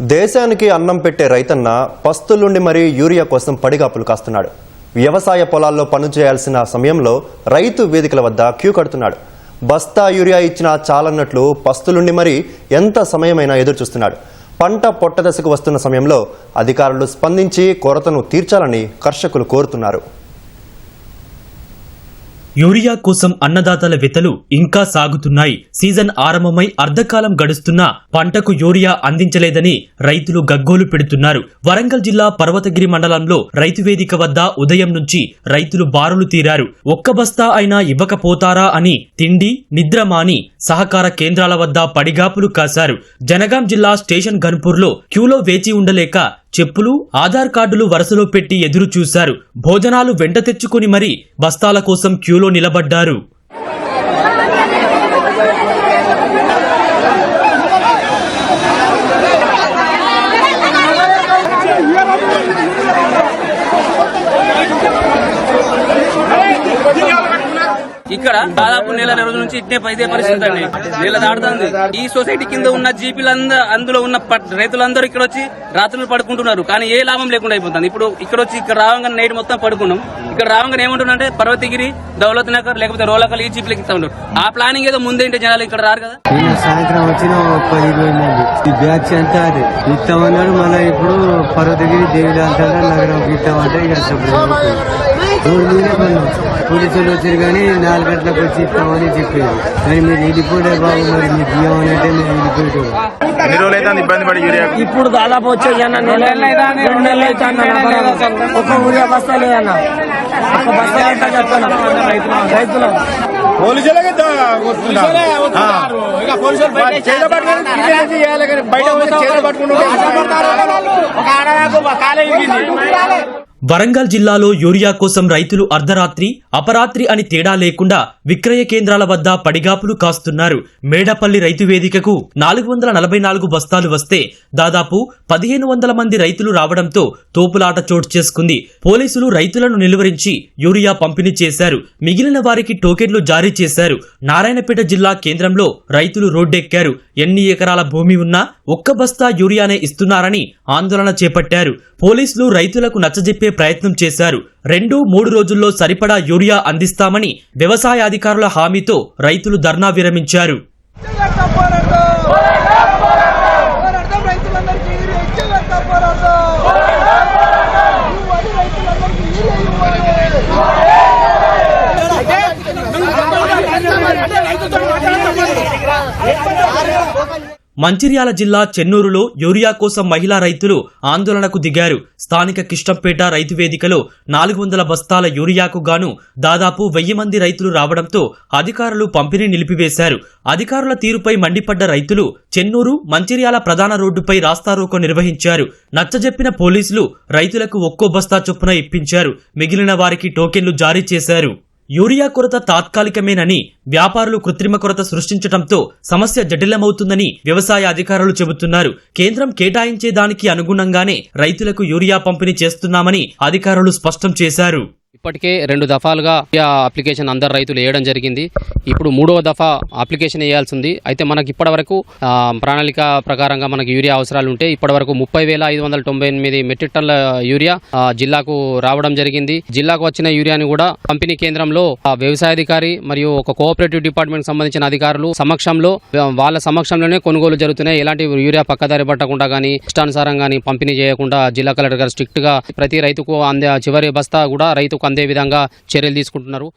దేశానికి అన్నం పెట్టే రైతన్న పస్తులుండి మరీ యూరియా కోసం పడిగాపులు కాస్తున్నాడు. వ్యవసాయ పొలాల్లో పనులు చేయాల్సిన సమయంలో రైతు వేదికల వద్ద క్యూ కడుతున్నాడు. బస్తా యూరియా ఇచ్చినా చాలన్నట్లు పస్తులుండి మరీ ఎంత సమయమైనా ఎదురు చూస్తున్నాడు పంట పొట్ట దశకు వస్తున్న సమయంలో అధికారులు స్పందించి కొరతను తీర్చాలని కర్షకులు కోరుతున్నారు. యూరియా కోసం అన్నదాతల వెతలు ఇంకా సాగుతున్నాయి. సీజన్ ఆరంభమై అర్ధకాలం గడుస్తున్నా పంటకు యూరియా అందించలేదని రైతులు గగ్గోలు పెడుతున్నారు. వరంగల్ జిల్లా పర్వతగిరి మండలంలో రైతు వేదిక వద్ద ఉదయం నుంచి రైతులు బారులు తీరారు. ఒక్క బస్తా అయినా ఇవ్వకపోతారా అని తిండి నిద్ర మాని సహకార కేంద్రాల వద్ద పడిగాపులు కాశారు. జనగాం జిల్లా స్టేషన్ ఘన్పూర్లో క్యూలో వేచి ఉండలేక చెప్పులు ఆధార్ కార్డులు వరుసలో పెట్టి ఎదురు చూశారు. భోజనాలు వెంట తెచ్చుకుని మరీ బస్తాల కోసం క్యూలో నిలబడ్డారు. ఇక్కడ దాదాపు నెల రోజుల నుంచి ఇట్టే పైదే పరిస్థితి అండి. నెల దాడుతుంది ఈ సొసైటీ కింద ఉన్న జీపీలందరూ అందులో ఉన్న రైతులందరూ ఇక్కడ వచ్చి రాత్రులు పడుకుంటున్నారు. కానీ ఏ లాభం లేకుండా అయిపోతుంది. ఇప్పుడు ఇక్కడ వచ్చి ఇక్కడ రావంగానే నైట్ మొత్తం పడుకున్నాం. ఇక్కడ రావంగానే ఏమంటున్నారంటే పర్వతగిరి దౌలత్ నగర్ లేకపోతే రోలకల్ ఈ జీపీలకి ఇస్తా ఉన్నారు ఆ ప్లానింగ్ ఏదో ముందే జనాలు ఇక్కడ రారు కదా? సాయంత్రం వచ్చిన పది ఇరవై మంది. ఈ బ్యాచ్ అంతా అదే. ఇస్తామన్నారు మళ్ళీ ఇప్పుడు పర్వతగిరి దేవిలో అంటారు నగరం ఇస్తామంటే ఇక పన్నాం పోలీసులు వచ్చారు కానీ నాలుగు గంటలకు వచ్చి ఇస్తామని చెప్పారు. కానీ మీరు వెళ్ళిపోలే బాబు? మరి మీకు ఇవ్వమంటే మేము వెళ్ళిపోయారు ఎన్ని రోజులు అయితే ఇబ్బంది పడి యూరియా? ఇప్పుడు దాదాపు వచ్చేసి అన్న నెల రెండు నెలలు అయితే అన్న నా బరాబర్. ఒక ఊరియా బస్తా లేదన్న. ఒక బస్తా ఎంత చెప్తాను రైతులు. పోలీసులకి బయట చేతులు పట్టుకుంటుంటే వరంగల్ జిల్లాలో యూరియా కోసం రైతులు అర్ధరాత్రి అపరాత్రి అని తేడా లేకుండా విక్రయ కేంద్రాల వద్ద పడిగాపులు కాస్తున్నారు. మేడపల్లి రైతు వేదికకు నాలుగు వందల నలభై నాలుగు బస్తాలు వస్తే దాదాపు పదిహేను వందల మంది రైతులు రావడంతో తోపులాట చోటు చేసుకుంది. పోలీసులు రైతులను నిలువరించి యూరియా పంపిణీ చేశారు. మిగిలిన వారికి టోకెన్లు జారీ చేశారు. నారాయణపేట జిల్లా కేంద్రంలో రైతులు రోడ్డెక్కారు. ఎన్ని ఎకరాల భూమి ఉన్నా ఒక్క బస్తా యూరియానే ఇస్తున్నారని ఆందోళన చేపట్టారు. పోలీసులు రైతులకు నచ్చజెప్పే ప్రయత్నం చేశారు. రెండు మూడు రోజుల్లో సరిపడా యూరియా అందిస్తామని వ్యవసాయ అధికారుల హామీతో రైతులు ధర్నా విరమించారు. మంచిర్యాల జిల్లా చెన్నూరులో యూరియా కోసం మహిళా రైతులు ఆందోళనకు దిగారు. స్థానిక కిష్టంపేట రైతు వేదికలో నాలుగు వందల బస్తాల యూరియాకు గాను దాదాపు వెయ్యి మంది రైతులు రావడంతో అధికారులు పంపిణీ నిలిపివేశారు. అధికారుల తీరుపై మండిపడ్డ రైతులు చెన్నూరు మంచిర్యాల ప్రధాన రోడ్డుపై రాస్తారోకో నిర్వహించారు. నచ్చజెప్పిన పోలీసులు రైతులకు ఒక్కో బస్తా చొప్పున ఇప్పించారు. మిగిలిన వారికి టోకెన్లు జారీ చేశారు. యూరియా కొరత తాత్కాలికమేనని వ్యాపారులు కృత్రిమ కొరత సృష్టించడంతో సమస్య జటిలమవుతుందని వ్యవసాయ అధికారులు చెబుతున్నారు. కేంద్రం కేటాయించే దానికి అనుగుణంగానే రైతులకు యూరియా పంపిణీ చేస్తున్నామని అధికారులు స్పష్టం చేశారు. ఇప్పటికే రెండు దఫాలుగా అప్లికేషన్ అందరు రైతులు వేయడం జరిగింది. ఇప్పుడు మూడవ దఫా అప్లికేషన్ వేయాల్సి ఉంది అయితే మనకి ఇప్పటివరకు ప్రణాళిక ప్రకారంగా మనకి యూరియా అవసరాలు ఉంటే ఇప్పటివరకు ముప్పై వేల ఐదు వందల తొంభై ఎనిమిది మెట్రిక్ టన్ల యూరియా జిల్లాకు రావడం జరిగింది. జిల్లాకు వచ్చిన యూరియాని కూడా పంపిణీ కేంద్రంలో ఆ, వ్యవసాయాధికారి మరియు ఒక కోఆపరేటివ్ డిపార్ట్మెంట్ సంబంధించిన అధికారులు సమక్షంలో వాళ్ళ సమక్షంలోనే కొనుగోలు జరుగుతున్నాయి. ఎలాంటి యూరియా పక్కదారి పట్టకుండా కానీ ఇష్టానుసారం కానీ పంపిణీ చేయకుండా జిల్లా కలెక్టర్ గారు స్ట్రిక్ట్గా ప్రతి రైతుకు అందే చివరి బస్తా కూడా రైతుకు అందే విధంగా చర్యలు తీసుకుంటున్నారు.